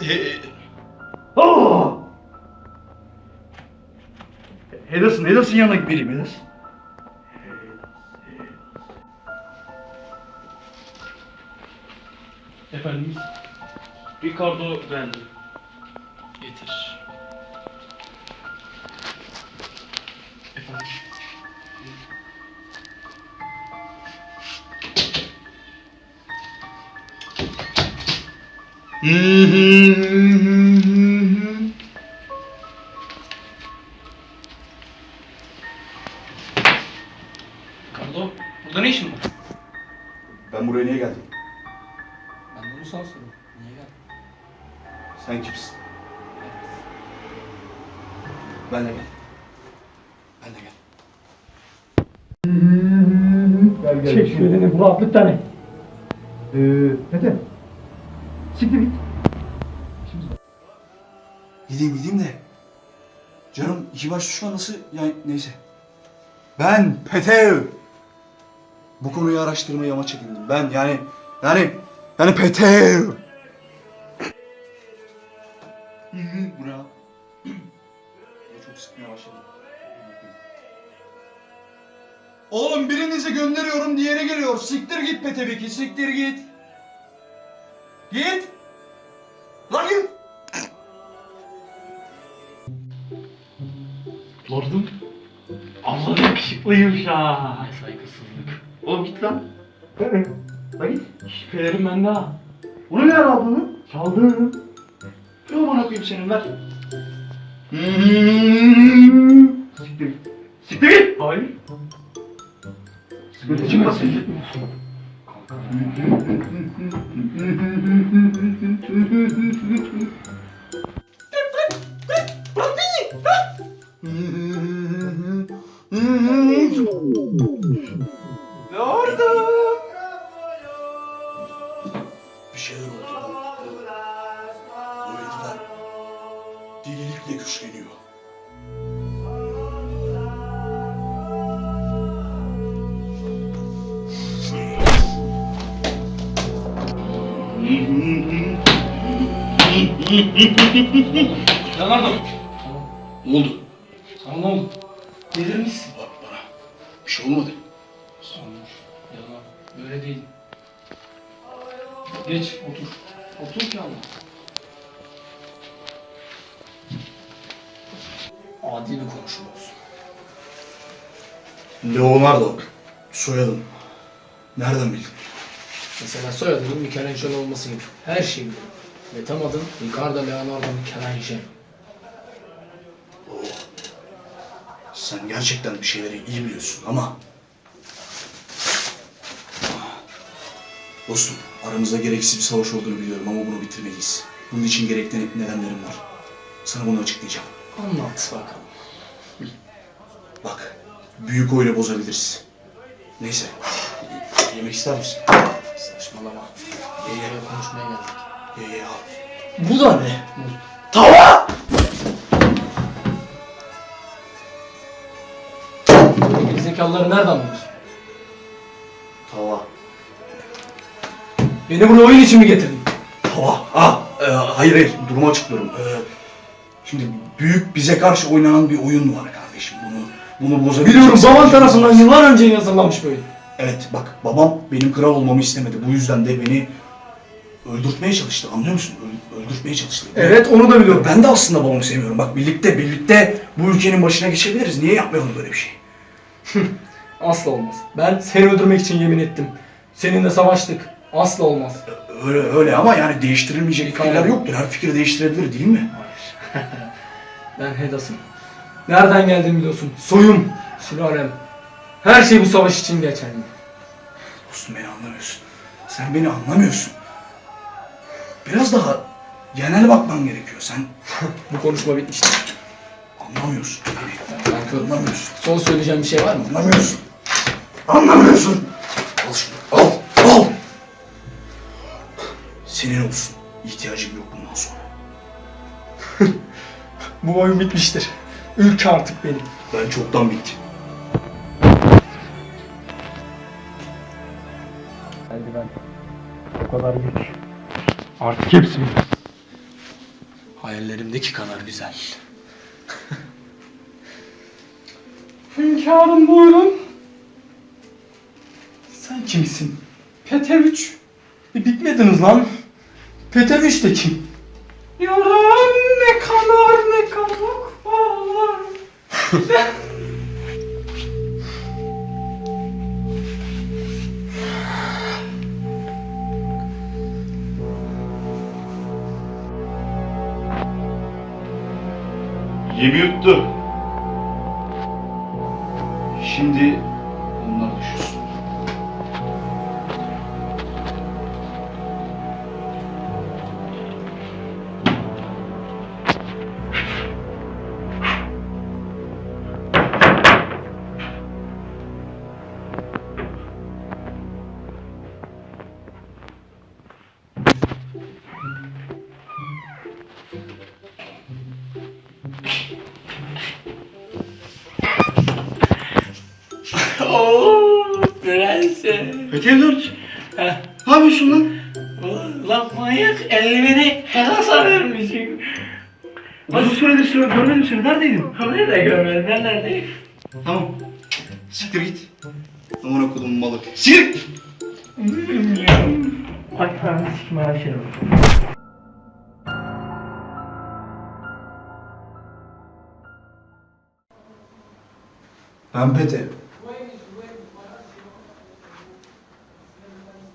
He- Oh! Hedas'ın, Hedas'ın yanına gideyim Hedas. Efendimiz. Ricardo geldi. Getir. Ricardo, burada ne işin var? Ben buraya niye geldim? Ben de onu sana soruyorum. Niye geldin? Sen kimsin? Ben de gel. Ben de gel. Gel gel. Çek Burak bir tane. Ee, Tete. Siktir git. Gideyim gideyim de. Canım iki baş düşman nasıl yani neyse. Ben Petev. Bu konuyu araştırmaya amaç edindim. Ben yani yani yani Petev. Hı hı, Bravo. Bu çok sıkmaya başladı. Oğlum birinizi gönderiyorum diğeri geliyor. Siktir git be ki siktir git. Git. Lan git. Lordum. Allah yakışıklıymış ha. Ay saygısızlık. Oğlum git lan. Lan git. Şüphelerim bende ha. Bunu nereden aldın lan? Çaldım. Ne aman koyayım senin ver. Siktir git. Siktir git. Hayır. Sıkıntı çıkmasın. Lordum. Bir şeyler oldu. Bu herifler delilikle güçleniyor. Leonardo. Ne oldu? Sana ne oldu? Delirmişsin. Bak bana. Bir şey olmadı. Olmuş. Leonardo. Böyle değil. Geç otur. Otur ki Allah. Adi bir konuşma olsun. Leonardo. Soyadım. Nereden bildin? Mesela soyadının Michelangelo olması gibi. Her şeyi biliyorum. Ve tam adım Ricardo Leonardo Michelangelo. Sen gerçekten bir şeyleri iyi biliyorsun ama... Dostum, aramızda gereksiz bir savaş olduğunu biliyorum ama bunu bitirmeliyiz. Bunun için gerekli nedenlerim var. Sana bunu açıklayacağım. Anlat bakalım. Bak, büyük oyla bozabiliriz. Neyse, yemek ister misin? Saçmalama. Yayaya konuşmaya geldik. Ye ye al. Bu da ne? Tava! Gerizekalıları nereden buluyorsun? Tava. Beni buraya oyun için mi getirdin? Tava. Ah, e, hayır hayır, durumu açıklıyorum. E, şimdi büyük bize karşı oynanan bir oyun var kardeşim. Bunu bunu bozabileceksin. Biliyorum baban tarafından yıllar önce yazılmış böyle. Evet bak babam benim kral olmamı istemedi. Bu yüzden de beni öldürtmeye çalıştı. Anlıyor musun? Öl- öldürtmeye çalıştı. Evet onu da biliyorum. Ben de aslında babamı sevmiyorum. Bak birlikte birlikte bu ülkenin başına geçebiliriz. Niye yapmayalım böyle bir şey? Asla olmaz. Ben seni öldürmek için yemin ettim. Seninle savaştık. Asla olmaz. Öyle öyle ama yani değiştirilmeyecek fikirler yoktur. Her fikir değiştirebilir değil mi? Ben Hedas'ım. Nereden geldiğimi biliyorsun. Soyum, sülalem. Her şey bu savaş için geçerli. Dostum beni anlamıyorsun. Sen beni anlamıyorsun. Biraz daha genel bakman gerekiyor. Sen Bu konuşma bitmiştir. anlamıyorsun. Ben körüm. Anlamıyorsun. Son söyleyeceğim bir şey var mı? Anlamıyorsun. Anlamıyorsun. Al şunu. Al. Al. Senin olsun. İhtiyacım yok bundan sonra. Bu oyun bitmiştir. Ülke artık benim. Ben çoktan bittim. Eldiven. O kadar güç. Artık hepsi benim. Hayallerimdeki kadar güzel. Hünkârım buyurun. Sen kimsin? Peteviç. E, bitmediniz lan. Peteviç de kim? Yaram ne kanar ne kabuk Yemi yuttu. Şimdi onlar düşünsün. Petev Dört. Heh. Ne yapıyorsun lan? Lan manyak elini helasa vermişsin. Uzun süredir sıra görmedim seni. Neredeydin? Nerede görmedin? Ben neredeyim? Tamam. Siktir git. Amına kodum malı. Siktir git. Bak ben sikim aşırı. Ben Petev.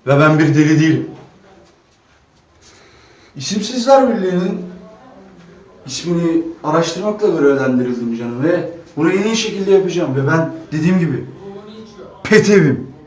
Ve ben bir deli değilim. İsimsizler Birliği'nin ismini araştırmakla görevlendirildim canım ve bunu en iyi şekilde yapacağım ve ben dediğim gibi Petev'im.